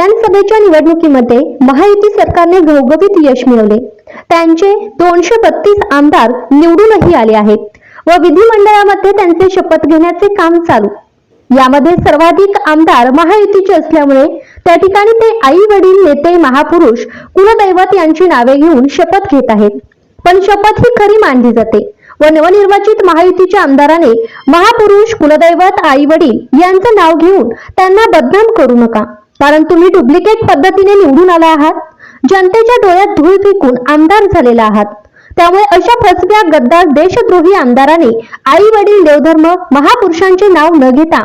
विधानसभेच्या निवडणुकीमध्ये महायुती सरकारने घवघवीत यश मिळवले. त्यांचे दोनशे बत्तीस आमदार निवडूनही आले आहेत व विधिमंडळामध्ये त्यांचे शपथ घेण्याचे काम चालू. यामध्ये सर्वाधिक आमदार महायुतीचे असल्यामुळे त्या ठिकाणी ते आई वडील नेते महापुरुष कुलदैवत यांची नावे घेऊन शपथ घेत आहेत. पण शपथ ही खरी मानली जाते व नवनिर्वाचित महायुतीच्या आमदाराने महापुरुष कुलदैवत आई वडील यांचं नाव घेऊन त्यांना बदनाम करू नका. कारण तुम्ही डुप्लिकेट पद्धतीने निवडून आला आहात. जनतेच्या डोळ्यात धूळ फेकून आमदार झालेला आहात. त्यामुळे अशा फसव्या गद्दार देशद्रोही आमदाराने आई वडील देवधर्म महापुरुषांचे नाव न घेता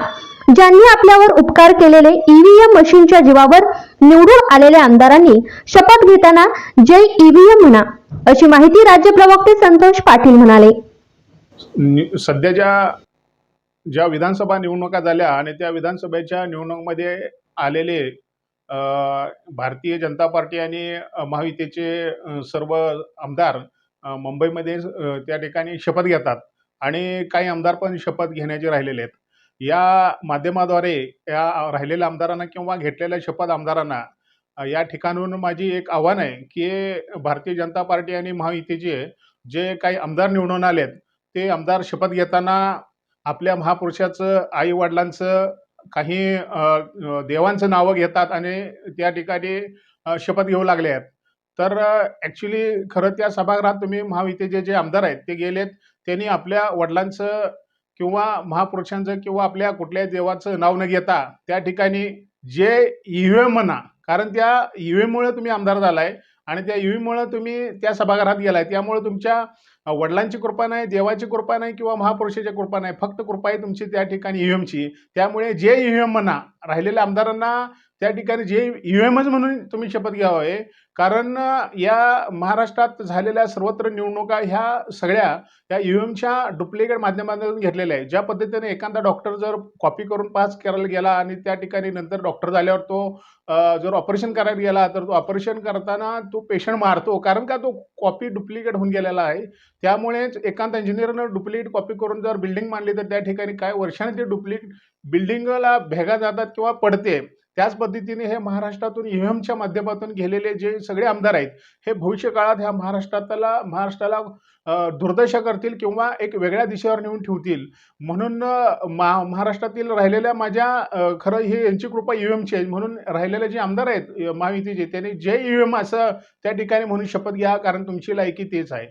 ज्यांनी आपल्यावर उपकार केलेले ईव्हीएम मशीनच्या जीवावर निवडून आलेल्या आमदारांनी शपथ घेताना जय ईव्हीएम म्हणा अशी माहिती राज्य प्रवक्ते संतोष पाटील म्हणाले. सध्याच्या ज्या विधानसभा निवडणुका झाल्या आणि त्या विधानसभेच्या निवडणुकीमध्ये आलेले भारतीय जनता पार्टी आणि महायुतीचे सर्व आमदार मुंबईमध्ये त्या ठिकाणी शपथ घेतात आणि काही आमदार पण शपथ घेण्याचे राहिलेले आहेत. या माध्यमाद्वारे या राहिलेल्या आमदारांना किंवा घेतलेल्या शपथ आमदारांना या ठिकाणून माझी एक आव्हान आहे की भारतीय जनता पार्टी आणि महायुतीचे जे काही आमदार निवडून आलेत ते आमदार शपथ घेताना आपल्या महापुरुषाचं आई वडिलांचं काही देवांचं नावं घेतात आणि त्या ठिकाणी शपथ घेऊ लागले आहेत. तर ॲक्च्युली खरं त्या सभागृहात तुम्ही महायुतीचे जे आमदार आहेत ते गेलेत. त्यांनी आपल्या वडिलांचं किंवा महापुरुषांचं किंवा आपल्या कुठल्याही देवाचं नाव न घेता त्या ठिकाणी जे ई व्ही एम म्हणा कारण त्या ई व्ही एममुळे तुम्ही आमदार झालाय. आणि त्या ई तुम्ही त्या सभागृहात गेलाय. त्यामुळे तुमच्या वडिलांची कृपा नाही देवाची कृपा नाही किंवा महापुरुषाची कृपा नाही. फक्त कृपा आहे तुमची त्या ठिकाणी ई त्यामुळे जे ई एम म्हणा राहिलेल्या आमदारांना त्या ठिकाणी जे यू एमच म्हणून तुम्ही शपथ घ्यावं आहे कारण या महाराष्ट्रात झालेल्या सर्वत्र निवडणुका ह्या सगळ्या या यू एमच्या डुप्लिकेट माध्यमातून घेतलेल्या आहे ज्या पद्धतीने एखादा डॉक्टर जर कॉपी करून पास करायला गेला आणि त्या ठिकाणी नंतर डॉक्टर झाल्यावर तो जर ऑपरेशन करायला गेला तर तो ऑपरेशन करताना तो पेशंट मारतो. कारण का तो कॉपी डुप्लिकेट होऊन गेलेला आहे. त्यामुळेच एखादा इंजिनियरनं डुप्लिकेट कॉपी करून जर बिल्डिंग मांडली तर त्या ठिकाणी काय वर्षाने ते डुप्लिकेट बिल्डिंगला भेगा जातात किंवा पडते. त्याच पद्धतीने हे महाराष्ट्रातून ई एमच्या माध्यमातून गेलेले जे सगळे आमदार आहेत हे भविष्य काळात ह्या महाराष्ट्राला महाराष्ट्राला दुर्दशा करतील किंवा एक वेगळ्या दिशेवर नेऊन ठेवतील. म्हणून मा महाराष्ट्रातील राहिलेल्या माझ्या खरं ही यांची कृपा ई एमची आहे. म्हणून राहिलेले जे आमदार आहेत महायुतीचे त्यांनी जे ई एम असं त्या ठिकाणी म्हणून शपथ घ्या कारण तुमची लायकी तेच आहे.